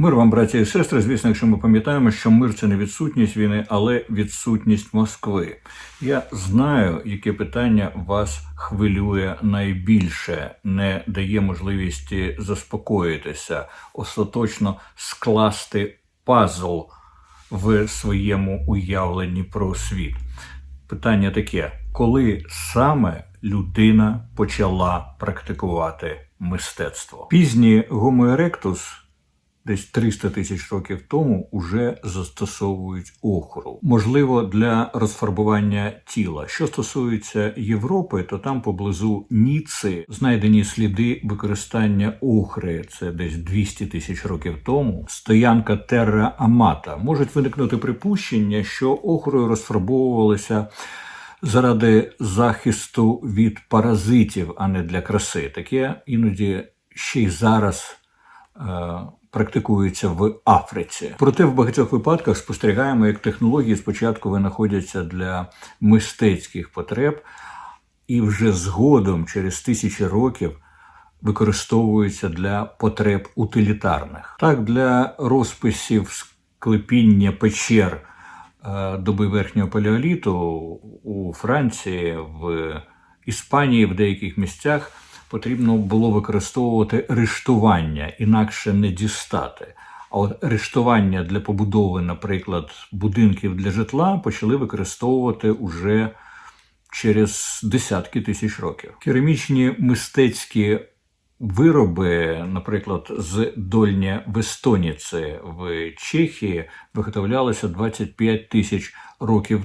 Мир вам, браті і сестри. Звісно, якщо ми пам'ятаємо, що мир це не відсутність війни, але відсутність Москви. Я знаю, яке питання вас хвилює найбільше, не дає можливості заспокоїтися, остаточно скласти пазл в своєму уявленні про світ. Питання таке: коли саме людина почала практикувати мистецтво? Пізній erectus десь 300 тисяч років тому уже застосовують охру. Можливо, для розфарбування тіла. Що стосується Європи, то там поблизу Ніци знайдені сліди використання охри. Це десь 200 тисяч років тому. Стоянка Терра Амата. Можуть виникнути припущення, що охрою розфарбовувалися. Заради захисту від паразитів, а не для краси. Таке іноді ще й зараз е, практикується в Африці. Проте в багатьох випадках спостерігаємо, як технології спочатку винаходяться для мистецьких потреб, і вже згодом, через тисячі років, використовуються для потреб утилітарних. Так, для розписів склепіння печер е, доби верхнього палеоліту у Франції, в Іспанії, в деяких місцях потрібно було використовувати рештування, інакше не дістати. А от рештування для побудови, наприклад, будинків для житла почали використовувати уже через десятки тисяч років. Керамічні мистецькі вироби, наприклад, з Дольня Вестоніці в Чехії виготовлялися 25 тисяч років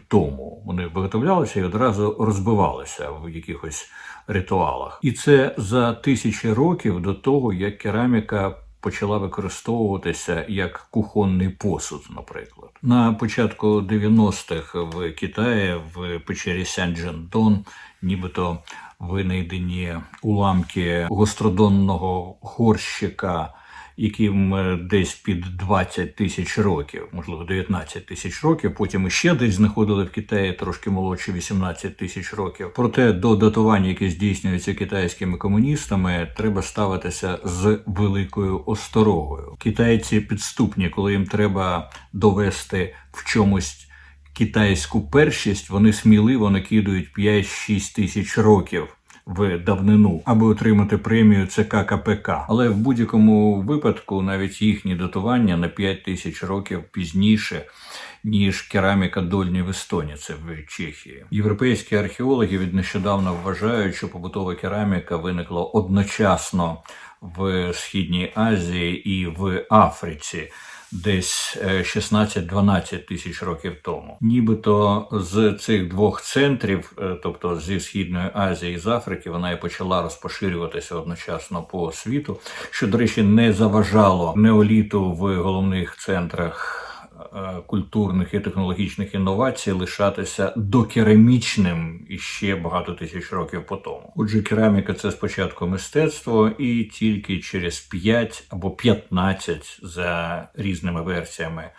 тому. Вони виготовлялися і одразу розбивалися в якихось ритуалах. І це за тисячі років до того, як кераміка почала використовуватися як кухонний посуд, наприклад. На початку 90-х в Китаї в печері Сянь-Джендон нібито винайдені уламки гостродонного горщика яким е, десь під 20 тисяч років, можливо, 19 тисяч років. Потім іще десь знаходили в Китаї трошки молодші 18 тисяч років. Проте до датування, яке здійснюється китайськими комуністами, треба ставитися з великою осторогою. Китайці підступні, коли їм треба довести в чомусь. Китайську першість вони сміливо накидують 5-6 тисяч років в давнину, аби отримати премію ЦК КПК. Але в будь-якому випадку навіть їхні датування на 5 тисяч років пізніше. Ніж кераміка дольні в Естоніці в Чехії. Європейські археологи від нещодавно вважають, що побутова кераміка виникла одночасно в Східній Азії і в Африці десь 16-12 е, тисяч років тому. Нібито з цих двох центрів, е, тобто зі Східної Азії і з Африки, вона і почала розпоширюватися одночасно по світу, що, до речі, не заважало неоліту в головних центрах. Е, культурних і технологічних інновацій лишатися докерамічним і ще багато тисяч років по тому. Отже, кераміка це спочатку мистецтво, і тільки через 5 або 15 за різними версіями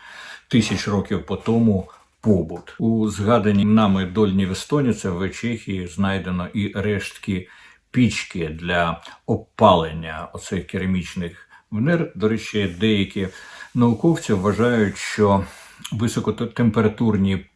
тисяч років по тому. Побут у згаданій нами дольній Естоніці в Чехії знайдено і рештки пічки для опалення оцих керамічних внер. До речі, деякі Науковці вважають, що високотемпературні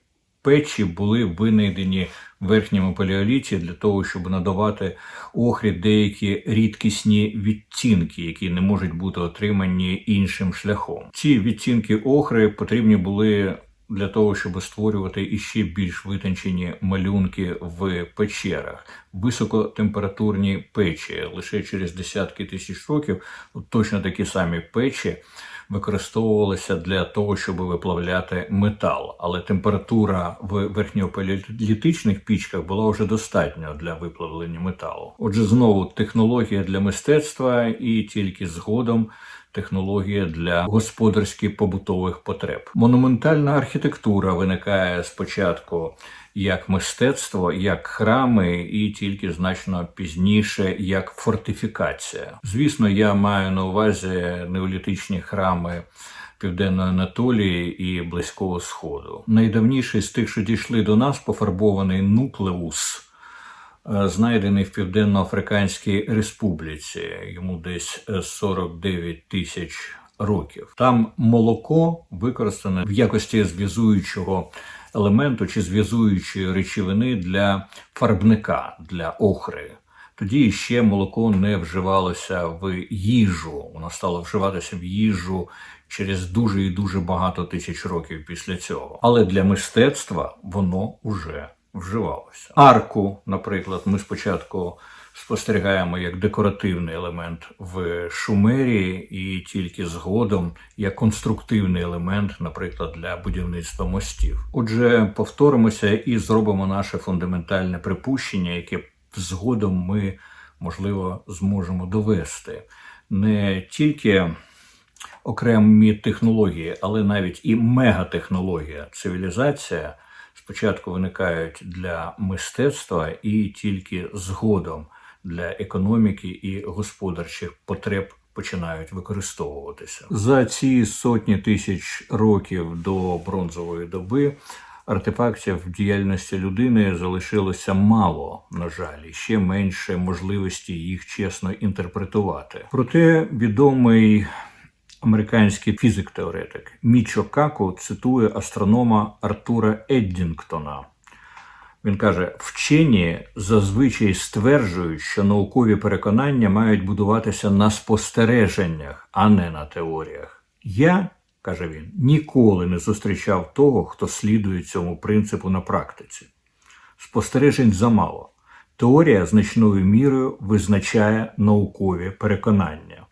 печі були винайдені в верхньому палеоліті для того, щоб надавати охрі деякі рідкісні відтінки, які не можуть бути отримані іншим шляхом. Ці відтінки охри потрібні були. Для того щоб створювати іще більш витончені малюнки в печерах, високотемпературні печі лише через десятки тисяч років, точно такі самі печі використовувалися для того, щоб виплавляти метал, але температура в верхньопалітичних пічках була вже достатньо для виплавлення металу. Отже, знову технологія для мистецтва і тільки згодом. Технологія для господарських побутових потреб. Монументальна архітектура виникає спочатку як мистецтво, як храми, і тільки значно пізніше як фортифікація. Звісно, я маю на увазі неолітичні храми. Південної Анатолії і Близького Сходу. Найдавніший з тих, що дійшли до нас, пофарбований нуклеус, знайдений в Південно-Африканській Республіці. Йому десь 49 тисяч років. Там молоко використане в якості зв'язуючого елементу чи зв'язуючої речовини для фарбника для охри. Тоді ще молоко не вживалося в їжу. Воно стало вживатися в їжу через дуже і дуже багато тисяч років після цього. Але для мистецтва воно вже вживалося. Арку, наприклад, ми спочатку спостерігаємо як декоративний елемент в Шумерії, і тільки згодом як конструктивний елемент, наприклад, для будівництва мостів. Отже, повторимося і зробимо наше фундаментальне припущення, яке згодом ми можливо зможемо довести не тільки окремі технології, але навіть і мегатехнологія, цивілізація спочатку виникають для мистецтва і тільки згодом для економіки і господарчих потреб починають використовуватися за ці сотні тисяч років до бронзової доби. Артефактів діяльності людини залишилося мало, на жаль, і ще менше можливості їх чесно інтерпретувати. Проте відомий американський фізик-теоретик Мічо Каку цитує астронома Артура Еддінгтона. Він каже: вчені зазвичай стверджують, що наукові переконання мають будуватися на спостереженнях, а не на теоріях. Я, каже він, ніколи не зустрічав того, хто слідує цьому принципу на практиці. Спостережень замало. Теорія значною мірою визначає наукові переконання.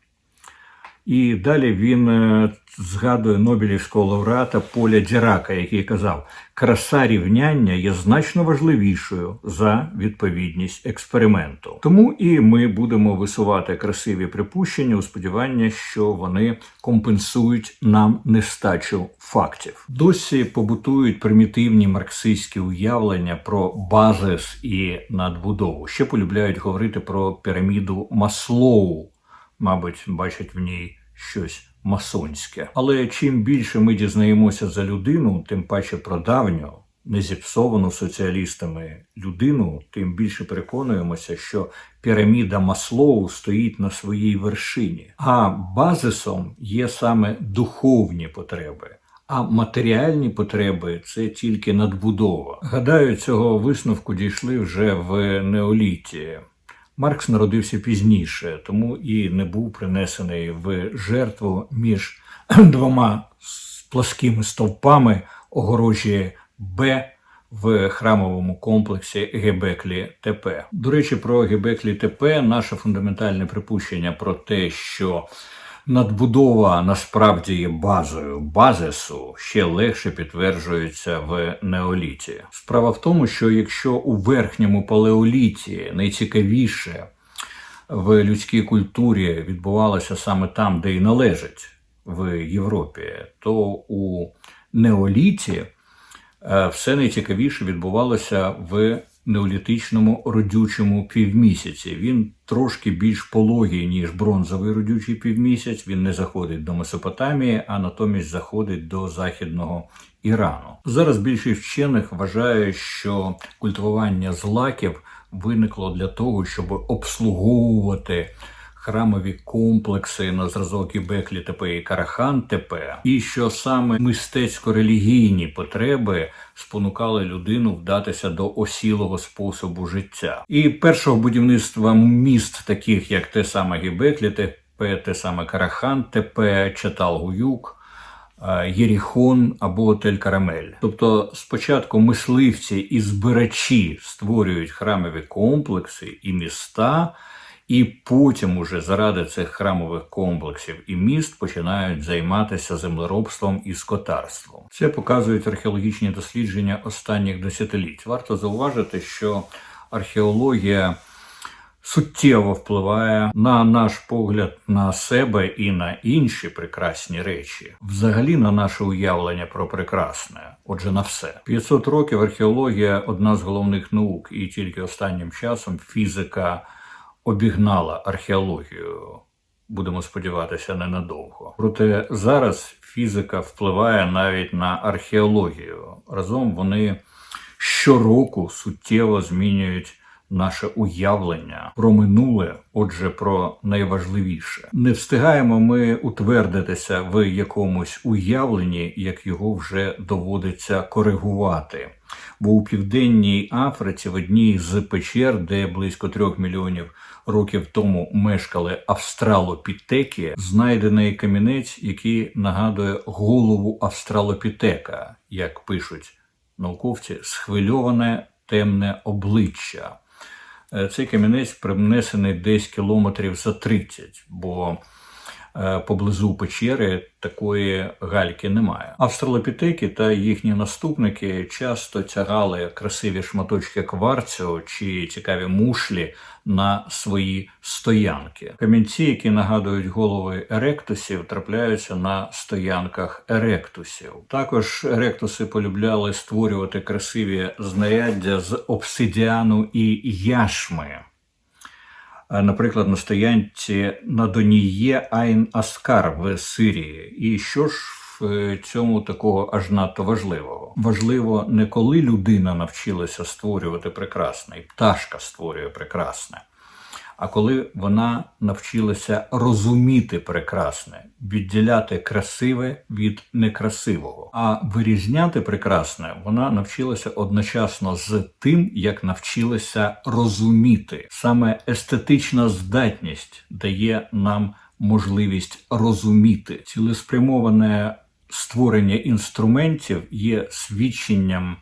І далі він е, згадує Нобелівського лауреата Поля Дірака, який казав, краса рівняння є значно важливішою за відповідність експерименту. Тому і ми будемо висувати красиві припущення у сподіванні, що вони компенсують нам нестачу фактів. Досі побутують примітивні марксистські уявлення про базис і надбудову. Ще полюбляють говорити про піраміду Маслоу мабуть, бачать в ній щось масонське. Але чим більше ми дізнаємося за людину, тим паче про давню, незіпсовану соціалістами людину, тим більше переконуємося, що піраміда Маслоу стоїть на своїй вершині, а базисом є саме духовні потреби. А матеріальні потреби це тільки надбудова. Гадаю, цього висновку дійшли вже в неоліті. Маркс народився пізніше, тому і не був принесений в жертву між двома пласкими стовпами огорожі Б в храмовому комплексі Гебеклі ТП. До речі, про Гебеклі ТП наше фундаментальне припущення про те, що Надбудова насправді є базою базису ще легше підтверджується в неоліті. Справа в тому, що якщо у верхньому палеоліті найцікавіше в людській культурі відбувалося саме там, де й належить в Європі, то у неоліті е, все найцікавіше відбувалося в неолітичному родючому півмісяці. Він трошки більш пологий, ніж бронзовий родючий півмісяць. Він не заходить до Месопотамії, а натомість заходить до західного Ірану. Зараз більшість вчених вважає, що культивування злаків виникло для того, щоб обслуговувати храмові комплекси на зразок і Беклі ТП і Карахан ТП, і що саме мистецько-релігійні потреби спонукали людину вдатися до осілого способу життя. І першого будівництва міст, таких як те саме Гібеклі ТП, те саме Карахан ТП, Чатал-Гуюк, е, Єріхон або Тель Карамель. Тобто спочатку мисливці і збирачі створюють храмові комплекси і міста. І потім, уже заради цих храмових комплексів і міст, починають займатися землеробством і скотарством. Це показують археологічні дослідження останніх десятиліть. Варто зауважити, що археологія суттєво впливає на наш погляд на себе і на інші прекрасні речі, взагалі на наше уявлення про прекрасне. Отже, на все 500 років археологія одна з головних наук, і тільки останнім часом фізика обігнала археологію. Будемо сподіватися, ненадовго. Проте зараз фізика впливає навіть на археологію. Разом вони щороку суттєво змінюють наше уявлення про минуле, отже, про найважливіше. Не встигаємо ми утвердитися в якомусь уявленні, як його вже доводиться коригувати. Бо у південній Африці, в одній з печер, де близько трьох мільйонів років тому мешкали австралопітеки, знайдений камінець, який нагадує голову австралопітека, як пишуть науковці, схвильоване темне обличчя. Е, Цей камінець принесений десь кілометрів за 30, бо поблизу печери такої гальки немає. Австралопітеки та їхні наступники часто тягали красиві шматочки кварцю чи цікаві мушлі на свої стоянки. Камінці, які нагадують голови еректусів, трапляються на стоянках еректусів. Також еректуси полюбляли створювати красиві знаряддя з обсидіану і яшми. Наприклад, на стоянці на Доніє Айн Аскар в Сирії. І що ж в е, цьому такого аж надто важливого? Важливо не коли людина навчилася створювати прекрасне, і пташка створює прекрасне, а коли вона навчилася розуміти прекрасне, відділяти красиве від некрасивого. А вирізняти прекрасне вона навчилася одночасно з тим, як навчилася розуміти. Саме естетична здатність дає нам можливість розуміти цілеспрямоване створення інструментів є свідченням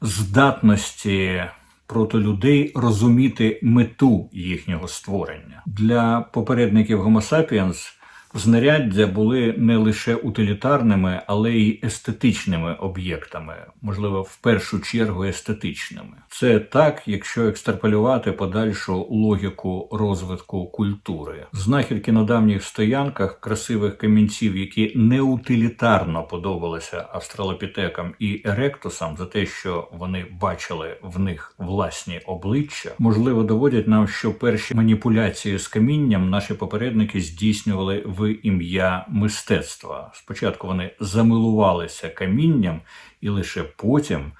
здатності проти людей розуміти мету їхнього створення. Для попередників Homo sapiens знаряддя були не лише утилітарними, але й естетичними об'єктами, можливо, в першу чергу естетичними. Це так, якщо екстраполювати подальшу логіку розвитку культури. Знахідки на давніх стоянках красивих камінців, які не утилітарно подобалися австралопітекам і еректусам за те, що вони бачили в них власні обличчя, можливо, доводять нам, що перші маніпуляції з камінням наші попередники здійснювали в ім'я мистецтва. Спочатку вони замилувалися камінням і лише потім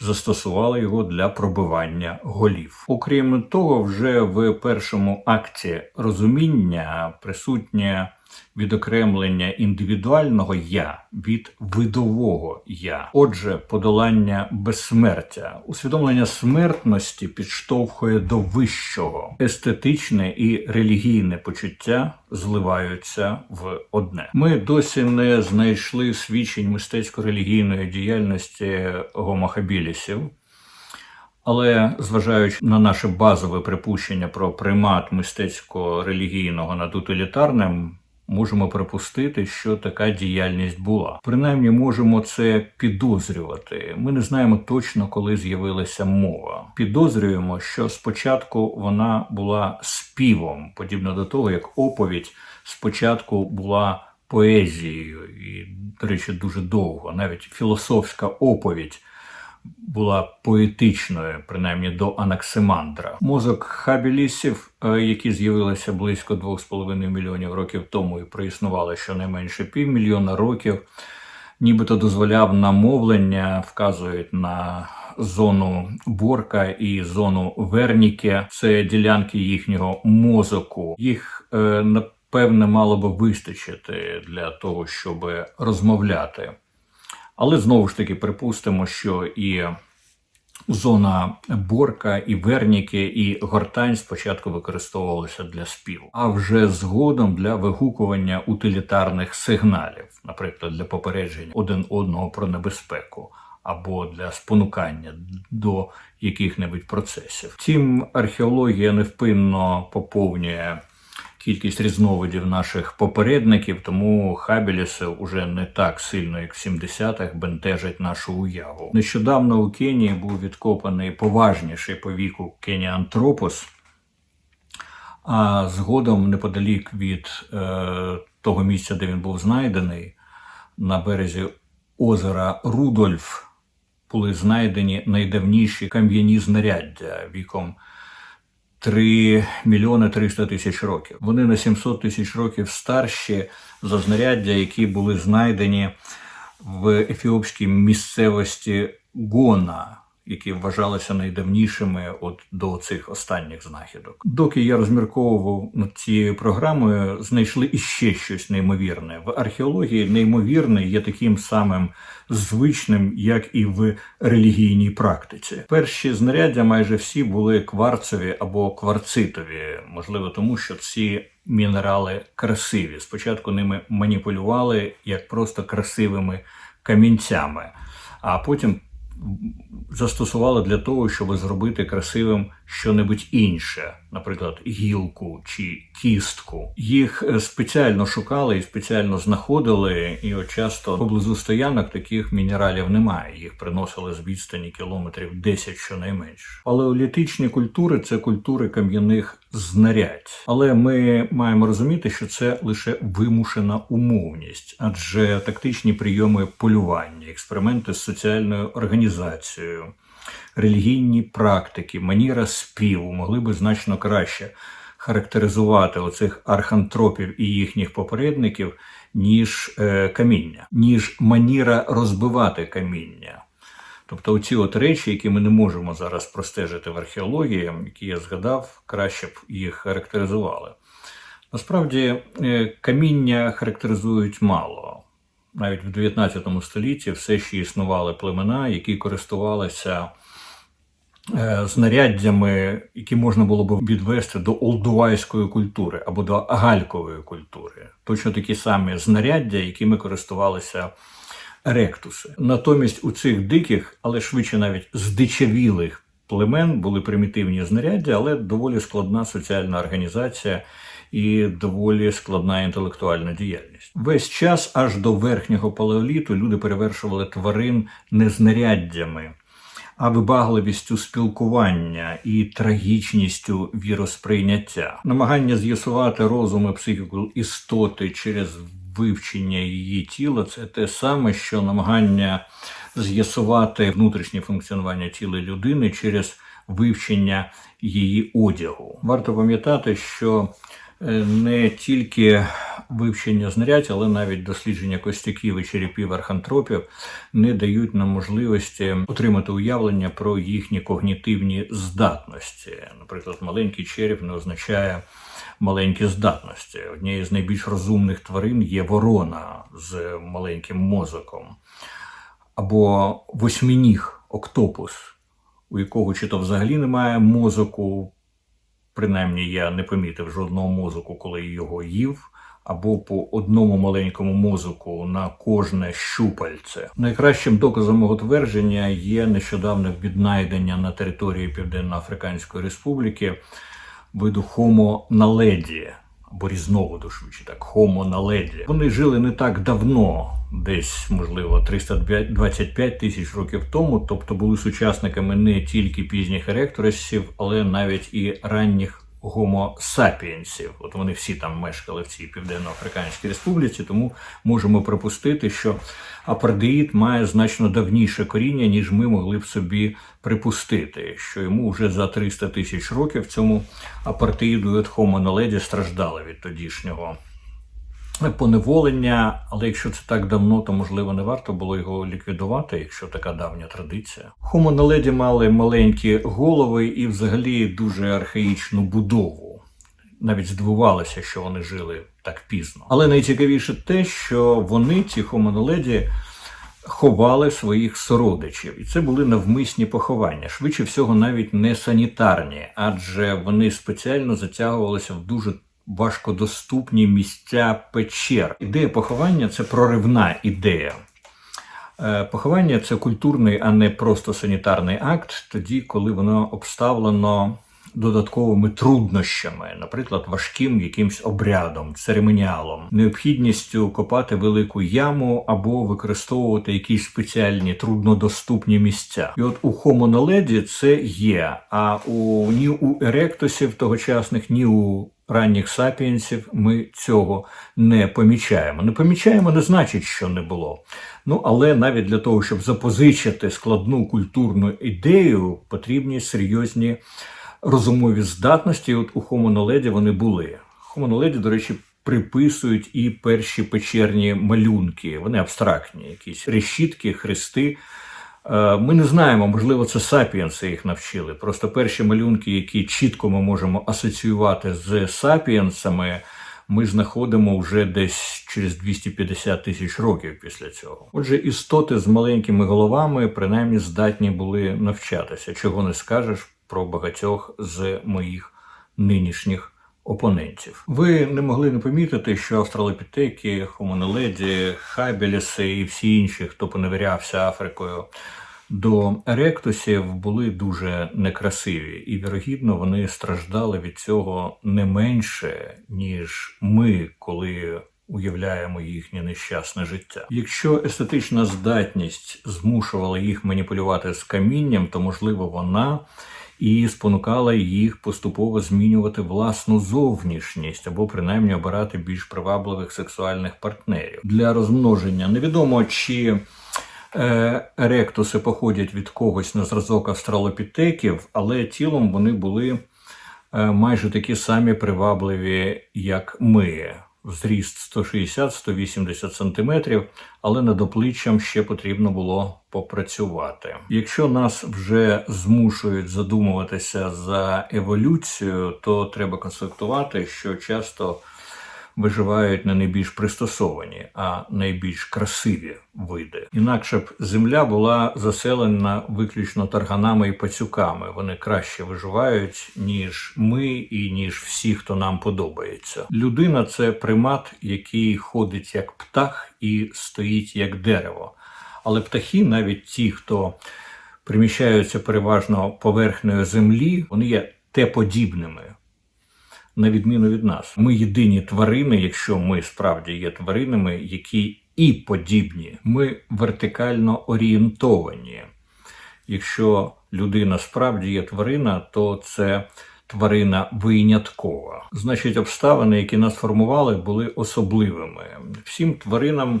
застосували його для пробивання голів. Окрім того, вже в першому акті розуміння присутнє відокремлення індивідуального я від видового я. Отже, подолання безсмертя, усвідомлення смертності підштовхує до вищого. Естетичне і релігійне почуття зливаються в одне. Ми досі не знайшли свідчень мистецько-релігійної діяльності гомохабілісів. Але зважаючи на наше базове припущення про примат мистецько-релігійного над утилітарним, можемо припустити, що така діяльність була. Принаймні можемо це підозрювати. Ми не знаємо точно, коли з'явилася мова. Підозрюємо, що спочатку вона була співом, подібно до того, як оповідь спочатку була поезією, і, до речі, дуже довго, навіть філософська оповідь була поетичною, принаймні до Анаксимандра. Мозок хабілісів, е, які з'явилися близько 2,5 мільйонів років тому і проіснували щонайменше півмільйона років, нібито дозволяв намовлення, вказують на зону Борка і зону Верніке. Це ділянки їхнього мозоку. Їх е, напевне мало би вистачити для того, щоб розмовляти. Але знову ж таки припустимо, що і зона Борка, і Верніки, і Гортань спочатку використовувалися для співу, а вже згодом для вигукування утилітарних сигналів, наприклад, для попередження один одного про небезпеку. Або для спонукання до яких-небудь процесів. Втім, археологія невпинно поповнює кількість різновидів наших попередників, тому хабіліси уже не так сильно, як в 70-х, бентежать нашу уяву. Нещодавно у Кенії був відкопаний поважніший по віку Кеніантропос, а згодом, неподалік від е, того місця, де він був знайдений, на березі озера Рудольф, були знайдені найдавніші кам'яні знаряддя віком 3 мільйони 300 тисяч років. Вони на 700 тисяч років старші за знаряддя, які були знайдені в ефіопській місцевості Гона, які вважалися найдавнішими от до цих останніх знахідок. Доки я розмірковував над цією програмою, знайшли іще щось неймовірне. В археології неймовірне є таким самим звичним, як і в релігійній практиці. Перші знаряддя майже всі були кварцеві або кварцитові, можливо, тому що ці мінерали красиві. Спочатку ними маніпулювали як просто красивими камінцями, а потім застосували для того, щоб зробити красивим щонебудь інше, наприклад, гілку чи кістку. Їх е, спеціально шукали і спеціально знаходили, і от часто поблизу стоянок таких мінералів немає. Їх приносили з відстані кілометрів 10 щонайменше. Палеолітичні культури це культури кам'яних знарядь. Але ми маємо розуміти, що це лише вимушена умовність, адже тактичні прийоми полювання, експерименти з соціальною організацією, релігійні практики, маніра співу могли би значно краще характеризувати оцих архантропів і їхніх попередників, ніж е, каміння, ніж маніра розбивати каміння. Тобто оці от речі, які ми не можемо зараз простежити в археології, які я згадав, краще б їх характеризували. Насправді, е, каміння характеризують мало. Навіть в 19 столітті все ще існували племена, які користувалися е, знаряддями, які можна було б відвести до олдувайської культури або до галькової культури. Точно такі самі знаряддя, якими користувалися ректуси. Натомість у цих диких, але швидше навіть здичавілих племен були примітивні знаряддя, але доволі складна соціальна організація. І доволі складна інтелектуальна діяльність. Весь час аж до верхнього палеоліту люди перевершували тварин не знаряддями, а вибагливістю спілкування і трагічністю віросприйняття. Намагання з'ясувати розум і психіку істоти через вивчення її тіла це те саме, що намагання з'ясувати внутрішнє функціонування тіла людини через вивчення її одягу. Варто пам'ятати, що не тільки вивчення знарядь, але навіть дослідження костяків і черепів архантропів не дають нам можливості отримати уявлення про їхні когнітивні здатності. Наприклад, маленький череп не означає маленькі здатності. Однією з найбільш розумних тварин є ворона з маленьким мозоком, або восьминіг октопус, у якого чи то взагалі немає мозоку. Принаймні я не помітив жодного мозоку, коли його їв, або по одному маленькому мозоку на кожне щупальце. Найкращим доказом мого твердження є нещодавне віднайдення на території Південно-Африканської Республіки виду Homo naledi, або різновиду швидше так, Homo naledi. Вони жили не так давно, десь, можливо, 325 тисяч років тому, тобто були сучасниками не тільки пізніх еректорисів, але навіть і ранніх гомо сапіенсів. От вони всі там мешкали в цій південно-африканській республіці, тому можемо припустити, що апардеїд має значно давніше коріння, ніж ми могли б собі припустити, що йому вже за 300 тисяч років цьому апартеїду від Homo naledi страждали від тодішнього поневолення, але якщо це так давно, то можливо не варто було його ліквідувати, якщо така давня традиція. Хомонеледі мали маленькі голови і взагалі дуже архаїчну будову. Навіть здивувалися, що вони жили так пізно. Але найцікавіше те, що вони, ці хомонеледі, ховали своїх сородичів, і це були навмисні поховання. Швидше всього, навіть не санітарні, адже вони спеціально затягувалися в дуже важкодоступні місця печер. Ідея поховання це проривна ідея. Е, поховання це культурний, а не просто санітарний акт, тоді, коли воно обставлено додатковими труднощами, наприклад, важким якимсь обрядом, церемоніалом, необхідністю копати велику яму або використовувати якісь спеціальні труднодоступні місця. І от у naledi це є. А у ні у еректосів тогочасних, ні у ранніх сапіенсів ми цього не помічаємо. Не помічаємо, не значить, що не було. Ну але навіть для того, щоб запозичити складну культурну ідею, потрібні серйозні розумові здатності. От у naledi вони були. Naledi, до речі, приписують і перші печерні малюнки. Вони абстрактні, якісь решітки, хрести. Е, Ми не знаємо, можливо, це сапіенси їх навчили. Просто перші малюнки, які чітко ми можемо асоціювати з сапіенсами, ми знаходимо вже десь через 250 тисяч років після цього. Отже, істоти з маленькими головами принаймні здатні були навчатися, чого не скажеш про багатьох з моїх нинішніх опонентів. Ви не могли не помітити, що австралопітеки, хомонеледі, хабіліси і всі інші, хто поневірявся Африкою до еректусів, були дуже некрасиві, і вірогідно вони страждали від цього не менше, ніж ми, коли. Уявляємо їхнє нещасне життя. Якщо естетична здатність змушувала їх маніпулювати з камінням, то можливо вона і спонукала їх поступово змінювати власну зовнішність або принаймні обирати більш привабливих сексуальних партнерів для розмноження. Невідомо чи е, еректуси походять від когось на зразок австралопітеків, але тілом вони були е, майже такі самі привабливі, як ми. Зріст 160-180 см, але над обличчям ще потрібно було попрацювати. Якщо нас вже змушують задумуватися за еволюцію, то треба констатувати, що часто виживають не найбільш пристосовані, а найбільш красиві види. Інакше б земля була заселена виключно тарганами і пацюками. Вони краще виживають, ніж ми і ніж всі, хто нам подобається. Людина це примат, який ходить як птах і стоїть як дерево. Але птахи, навіть ті, хто приміщаються переважно поверхнею землі, вони є теподібними на відміну від нас. Ми єдині тварини, якщо ми справді є тваринами, які і подібні. Ми вертикально орієнтовані. Якщо людина справді є тварина, то це тварина виняткова. Значить, обставини, які нас формували, були особливими. Всім тваринам.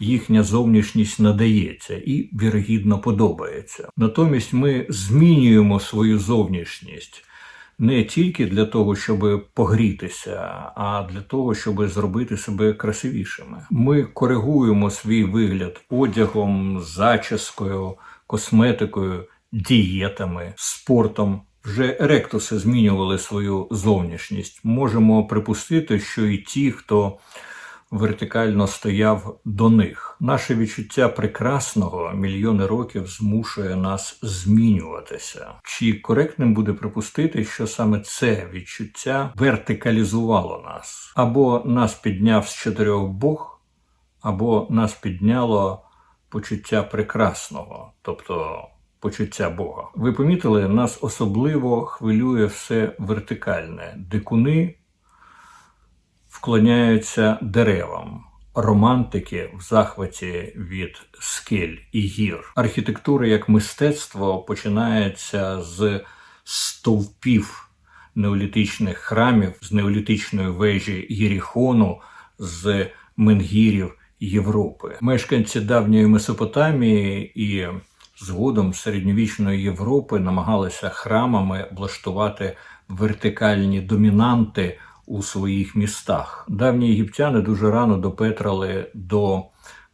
Їхня зовнішність надається і вірогідно подобається. Натомість ми змінюємо свою зовнішність не тільки для того, щоб погрітися, а для того, щоб зробити себе красивішими. Ми коригуємо свій вигляд одягом, зачіскою, косметикою, дієтами, спортом. Вже еректуси змінювали свою зовнішність. Можемо припустити, що і ті, хто вертикально стояв до них. Наше відчуття прекрасного мільйони років змушує нас змінюватися. Чи коректним буде припустити, що саме це відчуття вертикалізувало нас? Або нас підняв з чотирьох Бог, або нас підняло почуття прекрасного, тобто. Почуття Бога. Ви помітили, нас особливо хвилює все вертикальне. Дикуни вклоняються деревам. Романтики в захваті від скель і гір. Архітектура як мистецтво починається з стовпів неолітичних храмів, з неолітичної вежі Єріхону, з менгірів Європи. Мешканці давньої Месопотамії і згодом середньовічної Європи намагалися храмами влаштувати вертикальні домінанти у своїх містах. Давні єгиптяни дуже рано допетрали до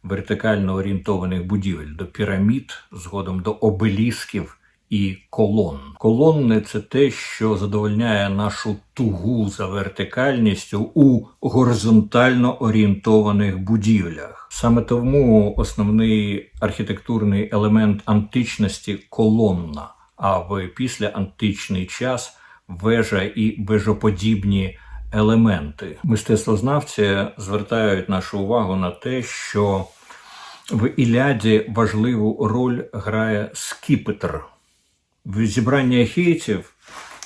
вертикально орієнтованих будівель, до пірамід, згодом до обелісків і колон. Колонни це те, що задовольняє нашу тугу за вертикальністю у горизонтально орієнтованих будівлях. Саме тому основний архітектурний елемент античності колонна, а в післяантичний час вежа і вежоподібні елементи. Мистецтвознавці звертають нашу увагу на те, що в Іляді важливу роль грає скіпетр. В зібранні ахейців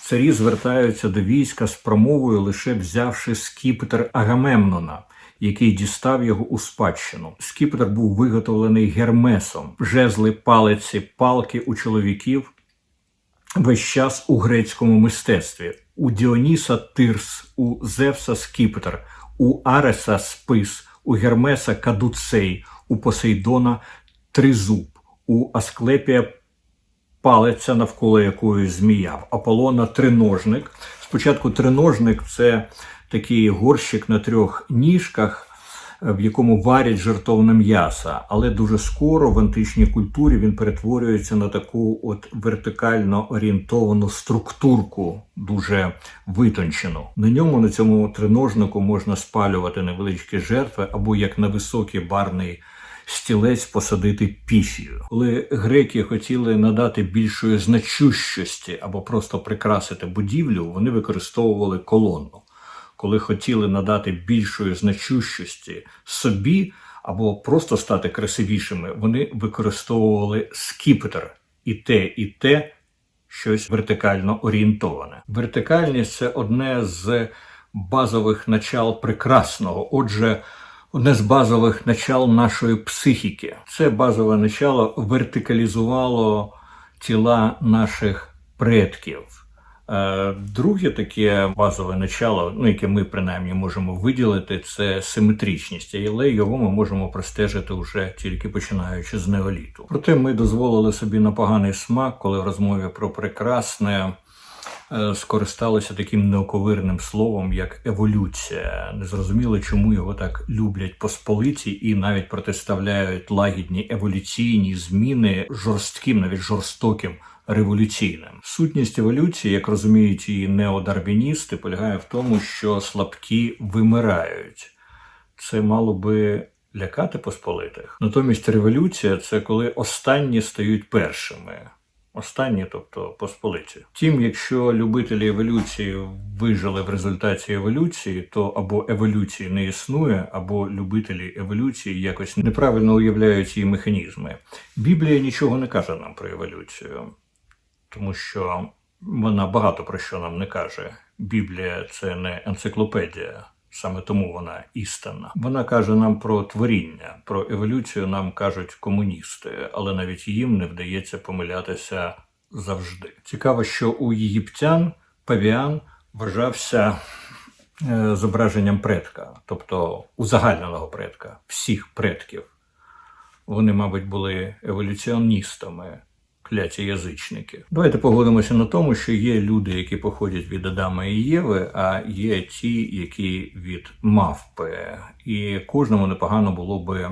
царі звертаються до війська з промовою, лише взявши скіпетр Агамемнона. Який дістав його у спадщину. Скіпетр був виготовлений гермесом, жезли палиці, палки у чоловіків весь час у грецькому мистецтві у Діоніса Тирс, у Зевса Скіпетр, у Ареса Спис, у Гермеса Кадуцей, у Посейдона Тризуб, у Асклепія палиця, навколо якої змія, в Аполлона триножник. Спочатку триножник це такий горщик на трьох ніжках, в якому варять жертовне м'ясо, але дуже скоро в античній культурі він перетворюється на таку от вертикально орієнтовану структурку, дуже витончену. На ньому на цьому триножнику можна спалювати невеличкі жертви або як на високий барний. Стілець посадити піфію. Коли греки хотіли надати більшої значущості або просто прикрасити будівлю, вони використовували колонну коли хотіли надати більшої значущості собі або просто стати красивішими, вони використовували скіпетр і те, і те щось вертикально орієнтоване. Вертикальність це одне з базових начал прекрасного. Отже, одне з базових начал нашої психіки. Це базове начало вертикалізувало тіла наших предків. Е, Друге таке базове начало, ну яке ми принаймні можемо виділити, це симетричність, але його ми можемо простежити вже тільки починаючи з неоліту. Проте ми дозволили собі на поганий смак, коли в розмові про прекрасне. е, Скористалися таким неоковирним словом, як еволюція. Не зрозуміло, чому його так люблять посполиті і навіть протиставляють лагідні еволюційні зміни жорстким, навіть жорстоким революційним. Сутність еволюції, як розуміють і неодарвіністи, полягає в тому, що слабкі вимирають. Це мало би лякати посполитих. Натомість революція це коли останні стають першими. Останні, тобто посполиті. Втім, якщо любителі еволюції вижили в результаті еволюції, то або еволюції не існує, або любителі еволюції якось неправильно уявляють її механізми. Біблія нічого не каже нам про еволюцію тому що вона багато про що нам не каже. Біблія це не енциклопедія, саме тому вона істинна. Вона каже нам про творіння, про еволюцію нам кажуть комуністи, але навіть їм не вдається помилятися завжди. Цікаво, що у єгиптян павіан вважався е, зображенням предка, тобто узагальненого предка, всіх предків. Вони, мабуть, були еволюціоністами кляті язичники. Давайте погодимося на тому, що є люди, які походять від Адама і Єви, а є ті, які від мавпи. І кожному непогано було би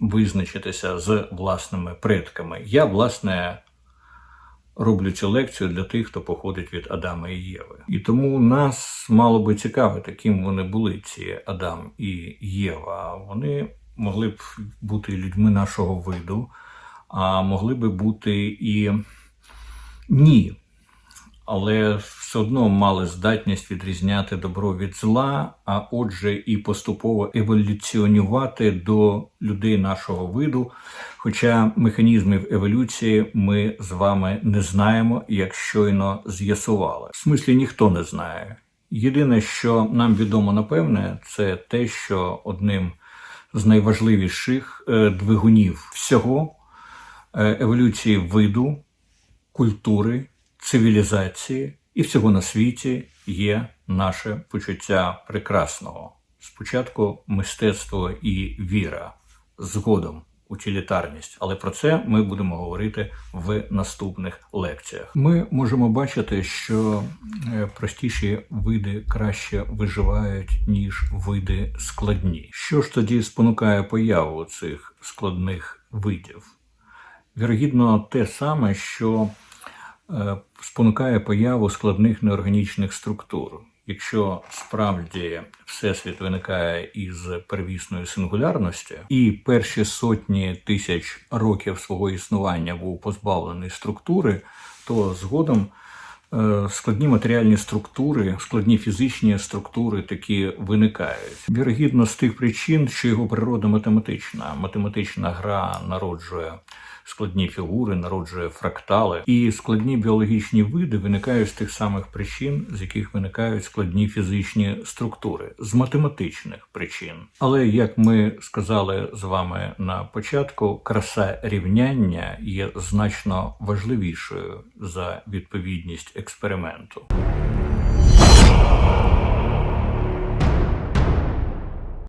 визначитися з власними предками. Я, власне, роблю цю лекцію для тих, хто походить від Адама і Єви. І тому нас мало би цікавити, ким вони були, ці Адам і Єва. Вони могли б бути людьми нашого виду а могли би бути і ні. Але все одно мали здатність відрізняти добро від зла, а отже, і поступово еволюціонувати до людей нашого виду. Хоча механізмів еволюції ми з вами не знаємо, як щойно з'ясували. В смислі ніхто не знає. Єдине, що нам відомо напевне, це те, що одним з найважливіших е, двигунів всього еволюції виду, культури, цивілізації і всього на світі є наше почуття прекрасного. Спочатку мистецтво і віра, згодом утилітарність, але про це ми будемо говорити в наступних лекціях. Ми можемо бачити, що е, простіші види краще виживають, ніж види складні. Що ж тоді спонукає появу цих складних видів? Вірогідно те саме, що е, спонукає появу складних неорганічних структур. Якщо справді всесвіт виникає із первісної сингулярності, і перші сотні тисяч років свого існування був позбавлений структури, то згодом е, складні матеріальні структури, складні фізичні структури такі виникають. Вірогідно з тих причин, що його природа математична, математична гра народжує складні фігури, народжує фрактали, і складні біологічні види виникають з тих самих причин, з яких виникають складні фізичні структури, з математичних причин. Але як ми сказали з вами на початку, краса рівняння є значно важливішою за відповідність експерименту.